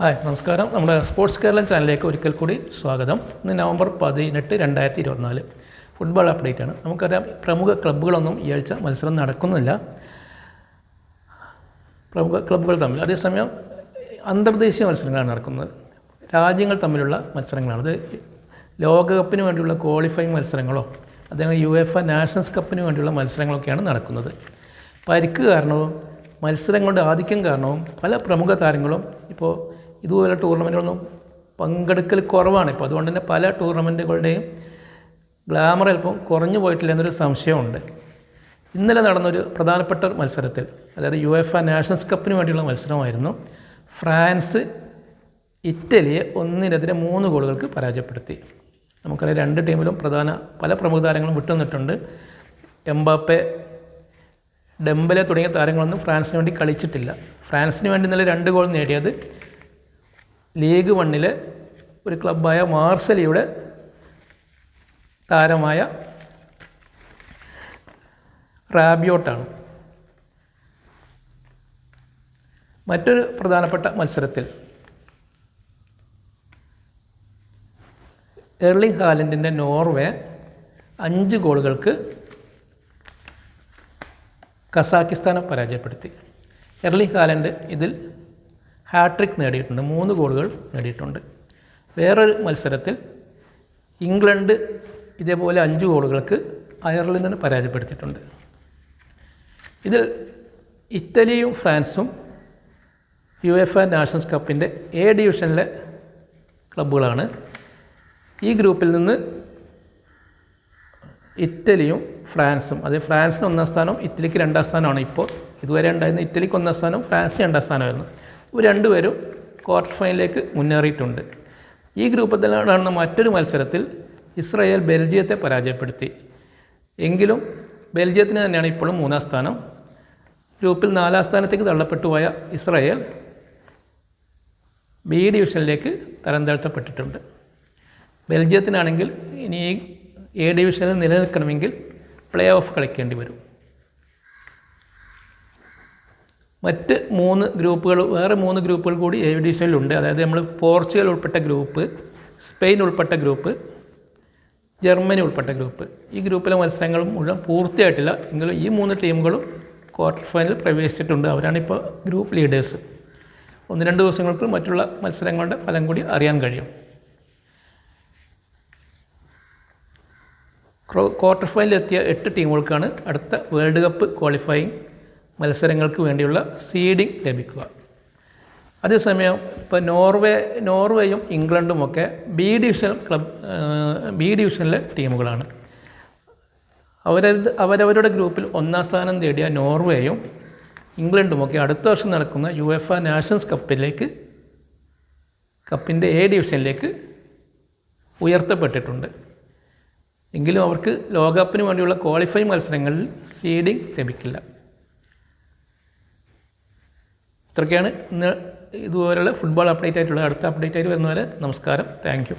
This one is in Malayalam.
ഹായ് നമസ്കാരം. നമ്മുടെ സ്പോർട്സ് കേരള ചാനലിലേക്ക് ഒരിക്കൽ കൂടി സ്വാഗതം. ഇന്ന് നവംബർ പതിനെട്ട് രണ്ടായിരത്തി ഇരുപത്തിനാല് ഫുട്ബോൾ അപ്ഡേറ്റ് ആണ്. നമുക്കറിയാം പ്രമുഖ ക്ലബ്ബുകളൊന്നും ഈ ആഴ്ച മത്സരം നടക്കുന്നില്ല. പ്രമുഖ ക്ലബ്ബുകൾ തമ്മിൽ. അതേസമയം അന്തർദേശീയ മത്സരങ്ങളാണ് നടക്കുന്നത്. രാജ്യങ്ങൾ തമ്മിലുള്ള മത്സരങ്ങളാണ്. അത് ലോകകപ്പിന് വേണ്ടിയുള്ള ക്വാളിഫയിങ് മത്സരങ്ങളോ അതേപോലെ യു എഫ് നാഷണൽസ് കപ്പിന് വേണ്ടിയുള്ള മത്സരങ്ങളൊക്കെയാണ് നടക്കുന്നത്. പരിക്ക് കാരണവും മത്സരങ്ങളുടെ ആധിക്യം കാരണവും പല പ്രമുഖ താരങ്ങളും ഇപ്പോൾ ഇതുപോലെ ടൂർണമെന്റുകളൊന്നും പങ്കെടുക്കൽ കുറവാണ്. ഇപ്പോൾ അതുകൊണ്ട് തന്നെ പല ടൂർണമെന്റുകളുടെയും ഗ്ലാമർ അല്പം കുറഞ്ഞു പോയിട്ടില്ല എന്നൊരു സംശയമുണ്ട്. ഇന്നലെ നടന്നൊരു പ്രധാനപ്പെട്ട മത്സരത്തിൽ അതായത് യു എഫ് നാഷണൽസ് കപ്പിന് വേണ്ടിയുള്ള മത്സരമായിരുന്നു. ഫ്രാൻസ് ഇറ്റലിയെ ഒന്നിനെതിരെ മൂന്ന് ഗോളുകൾക്ക് പരാജയപ്പെടുത്തി. നമുക്കറിയാം രണ്ട് ടീമിലും പ്രധാന പല പ്രമുഖ താരങ്ങളും വിട്ടുനിന്നിട്ടുണ്ട്. എംബാപ്പെ ഡെംബലെ തുടങ്ങിയ താരങ്ങളൊന്നും ഫ്രാൻസിന് വേണ്ടി കളിച്ചിട്ടില്ല. ഫ്രാൻസിന് വേണ്ടി ഇന്നലെ രണ്ട് ഗോൾ നേടിയത് ലീഗ് വണ്ണിലെ ഒരു ക്ലബ്ബായ മാർസലിയുടെ താരമായ റാബിയോട്ടാണ്. മറ്റൊരു പ്രധാനപ്പെട്ട മത്സരത്തിൽ എർലിംഗ് ഹാലൻഡിന്റെ നോർവേ അഞ്ച് ഗോളുകൾക്ക് കസാക്കിസ്ഥാനെ പരാജയപ്പെടുത്തി. എർലിംഗ് ഹാലൻഡ് ഇതിൽ ഹാട്രിക് നേടിയിട്ടുണ്ട്. മൂന്ന് ഗോളുകൾ നേടിയിട്ടുണ്ട്. വേറൊരു മത്സരത്തിൽ ഇംഗ്ലണ്ട് ഇതേപോലെ അഞ്ച് ഗോളുകൾക്ക് അയർലൻഡിനെ പരാജയപ്പെടുത്തിയിട്ടുണ്ട്. ഇതിൽ ഇറ്റലിയും ഫ്രാൻസും യു എഫ് എ നാഷൻസ് കപ്പിന്റെ എ ഡിവിഷനിലെ ക്ലബ്ബുകളാണ്. ഈ ഗ്രൂപ്പിൽ നിന്ന് ഇറ്റലിയും ഫ്രാൻസും അത് ഫ്രാൻസിന് ഒന്നാം സ്ഥാനവും ഇറ്റലിക്ക് രണ്ടാം സ്ഥാനമാണ് ഇപ്പോൾ. ഇതുവരെ ഉണ്ടായിരുന്ന ഇറ്റലിക്ക് ഒന്നാം സ്ഥാനവും ഫ്രാൻസിന് രണ്ടാം സ്ഥാനമായിരുന്നു. ഇവർ രണ്ടുപേരും ക്വാർട്ടർ ഫൈനലിലേക്ക് മുന്നേറിയിട്ടുണ്ട്. ഈ ഗ്രൂപ്പിൽ തന്നെ നടന്ന മറ്റൊരു മത്സരത്തിൽ ഇസ്രയേൽ ബെൽജിയത്തെ പരാജയപ്പെടുത്തി. എങ്കിലും ബെൽജിയത്തിന് തന്നെയാണ് ഇപ്പോഴും മൂന്നാം സ്ഥാനം. ഗ്രൂപ്പിൽ നാലാം സ്ഥാനത്തേക്ക് തള്ളപ്പെട്ടുപോയ ഇസ്രയേൽ ബി ഡിവിഷനിലേക്ക് തരം താഴ്ത്തപ്പെട്ടിട്ടുണ്ട് ബെൽജിയത്തിനാണെങ്കിൽ ഇനി എ ഡിവിഷനിൽ നിലനിൽക്കണമെങ്കിൽ പ്ലേ ഓഫ് കളിക്കേണ്ടി വരും. മറ്റ് മൂന്ന് ഗ്രൂപ്പുകൾ വേറെ മൂന്ന് ഗ്രൂപ്പുകൾ കൂടി എ ഡിവിഷനിലുണ്ട് അതായത് നമ്മൾ പോർച്ചുഗൽ ഉൾപ്പെട്ട ഗ്രൂപ്പ് സ്പെയിൻ ഉൾപ്പെട്ട ഗ്രൂപ്പ് ജർമ്മനി ഉൾപ്പെട്ട ഗ്രൂപ്പ്. ഈ ഗ്രൂപ്പിലെ മത്സരങ്ങളും മുഴുവൻ പൂർത്തിയായിട്ടില്ല. എങ്കിലും ഈ മൂന്ന് ടീമുകളും ക്വാർട്ടർ ഫൈനൽ പ്രവേശിച്ചിട്ടുണ്ട്. അവരാണിപ്പോൾ ഗ്രൂപ്പ് ലീഡേഴ്സ് ഒന്ന് രണ്ട് ദിവസങ്ങൾക്ക് മറ്റുള്ള മത്സരങ്ങളുടെ ഫലം കൂടി അറിയാൻ കഴിയും. ക്വാർട്ടർ ഫൈനലിൽ എത്തിയ എട്ട് ടീമുകൾക്കാണ് അടുത്ത വേൾഡ് കപ്പ് ക്വാളിഫയിങ് മത്സരങ്ങൾക്ക് വേണ്ടിയുള്ള സീഡിംഗ് ലഭിക്കുക. അതേസമയം ഇപ്പോൾ നോർവേ നോർവേയും ഇംഗ്ലണ്ടും ഒക്കെ ബി ഡിവിഷൻ ക്ലബ് ബി ഡിവിഷനിലെ ടീമുകളാണ് അവരത് അവരവരുടെ ഗ്രൂപ്പിൽ ഒന്നാം സ്ഥാനം നേടിയ നോർവേയും ഇംഗ്ലണ്ടുമൊക്കെ അടുത്ത വർഷം നടക്കുന്ന യു എഫ് എ നാഷൻസ് കപ്പിലേക്ക് കപ്പിന്റെ എ ഡിവിഷനിലേക്ക് ഉയർത്തപ്പെട്ടിട്ടുണ്ട്. എങ്കിലും അവർക്ക് ലോകകപ്പിന് വേണ്ടിയുള്ള ക്വാളിഫൈ മത്സരങ്ങളിൽ സീഡിംഗ് ലഭിക്കില്ല. ഇത്രയൊക്കെയാണ് ഇന്ന് ഇതുപോലെയുള്ള ഫുട്ബോൾ അപ്ഡേറ്റ് ആയിട്ടുള്ള അടുത്ത അപ്ഡേറ്റ് ആയിട്ട് വരുന്നവരെ നമസ്കാരം. താങ്ക്